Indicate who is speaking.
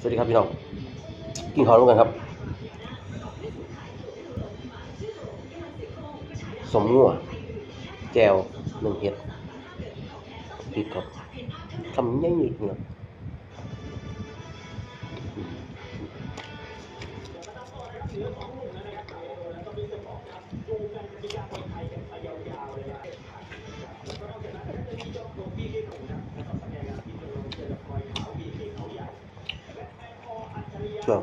Speaker 1: สวัสดีครับพี่น้องกินข้าวร่วมกันครับสมงัวแจวหนึ่งเห็ดพริกครับทำยังไงเนี่ยช่ว ง